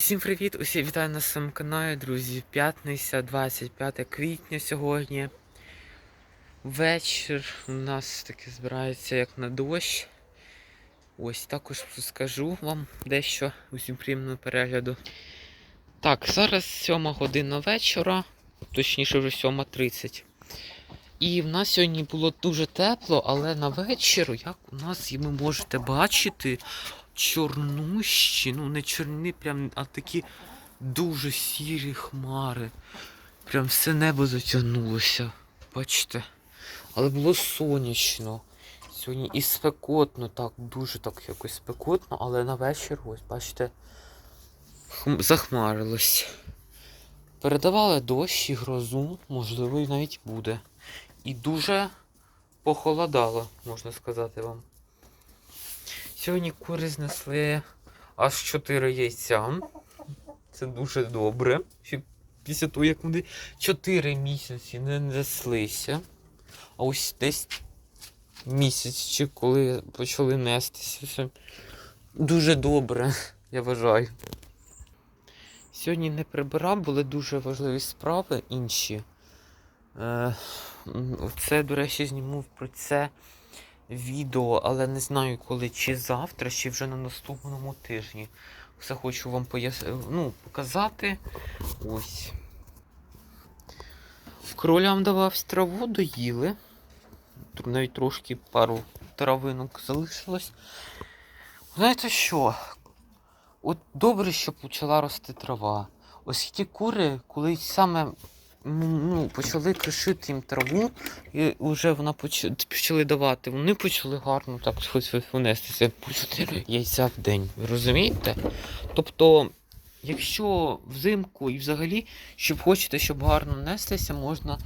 Всім привіт! Усі вітаю на своєму каналі, друзі. П'ятниця, 25 квітня сьогодні. Вечір у нас таки збирається як на дощ. Ось також скажу вам дещо усім приємного перегляду. Так, зараз 7 година вечора, точніше вже 7.30. І в нас сьогодні було дуже тепло, але на вечір, як у нас і ви можете бачити, чорнущі, ну не чорні, прям, а такі дуже сірі хмари. Прям все небо затягнулося. Бачите? Але було сонячно. Сьогодні і спекотно, так, дуже так якось спекотно, але на вечір, ось, бачите, хм- захмарилось. Передавали дощ і грозу, можливо, і навіть буде. І дуже похолодало, можна сказати вам. Сьогодні кури знесли аж 4 яйця. Це дуже добре. Після того, як вони 4 місяці не неслися. А ось десь місяць, чи коли почали нестися. Це дуже добре, я вважаю. Сьогодні не прибирав, були дуже важливі справи інші. Е, це, до речі, зніму про це відео, але не знаю коли, чи завтра, чи вже на наступному тижні. Все хочу вам пояс... ну, показати. Ось. Кролям давав траву, доїли. Тут навіть трошки пару травинок залишилось. Знаєте що? От добре, що почала рости трава. Оскільки кури, коли саме ну, почали кришити їм траву, і вже вона поч... почали давати, вони почали гарно так щось по 4 яйця в день. Ви розумієте? Тобто, якщо взимку і взагалі, щоб хочете, щоб гарно нестися, можна.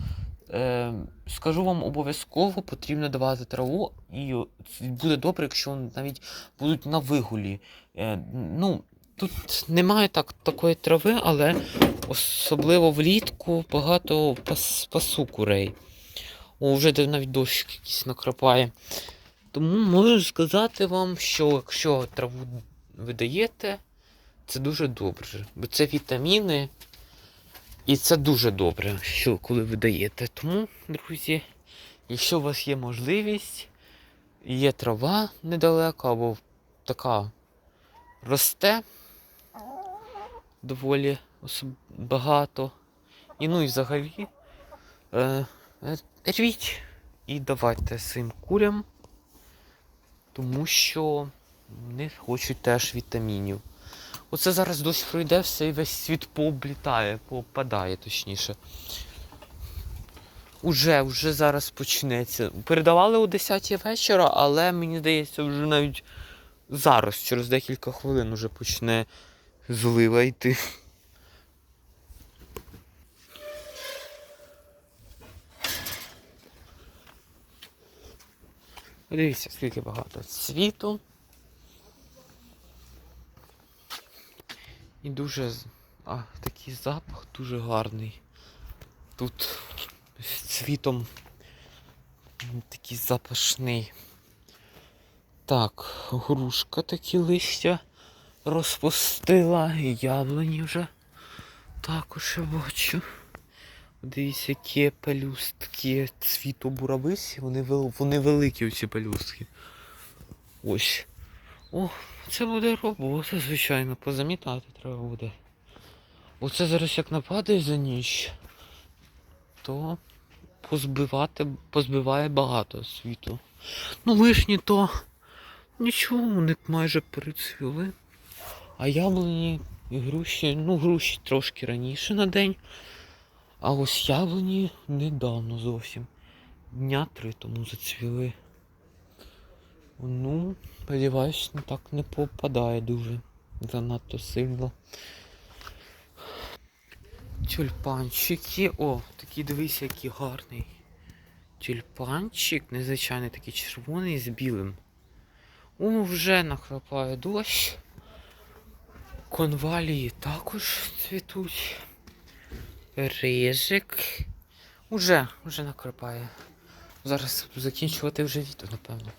Е, скажу вам обов'язково потрібно давати траву, і буде добре, якщо навіть будуть на вигулі. Е, ну, тут немає так, такої трави, але особливо влітку багато пас, пасу курей. О, вже навіть дощ якийсь накрапає. Тому можу сказати вам, що якщо траву ви даєте, це дуже добре. Бо це вітаміни. І це дуже добре, що коли ви даєте. Тому, друзі, якщо у вас є можливість, є трава недалеко, або така росте доволі багато. І ну і взагалі е, рвіть і давайте своїм курям, тому що вони хочуть теж вітамінів. Оце зараз дощ пройде, все і весь світ пооблітає, поопадає точніше. Уже, вже зараз почнеться. Передавали о 10 вечора, але мені здається, вже навіть зараз, через декілька хвилин, вже почне злива йти. Дивіться, скільки багато світу. І дуже а, такий запах дуже гарний. Тут з цвітом такий запашний. Так, грушка такі листя розпустила, яблуні вже також я бачу. Дивіться, які пелюстки цвіту бурависі, вони, вони великі ці пелюстки. Ось. О, це буде робота, звичайно, позамітати треба буде. Оце зараз як нападає за ніч, то позбивати, позбиває багато світу. Ну, вишні то нічого, вони майже перецвіли. А яблуні і груші, ну груші трошки раніше на день. А ось яблуні недавно зовсім. Дня три тому зацвіли. Ну, сподіваюсь, так не попадає дуже занадто сильно. Тюльпанчики. О, такий дивись, який гарний. Тюльпанчик, незвичайний такий червоний з білим. О, вже накрапає дощ. Конвалії також цвітуть. Рижик. Уже, уже накрапає. Зараз закінчувати вже відео, напевно.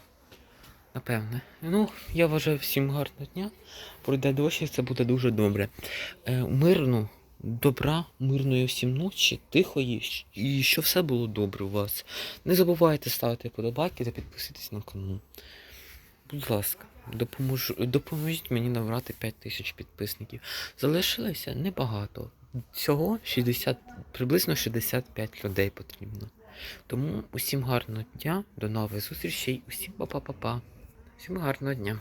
Напевне. Ну, я вважаю всім гарного дня. Пройде дощ, і це буде дуже добре. Е, мирно, добра, мирної всім ночі, тихої, і щоб все було добре у вас. Не забувайте ставити подобайки та підписуйтесь на канал. Будь ласка, допомож, допоможіть мені набрати 5 тисяч підписників. Залишилося небагато. Всього 60, приблизно 65 людей потрібно. Тому усім гарного дня, до нових зустрічей, усім па-па-па-па. Всім гарного дня.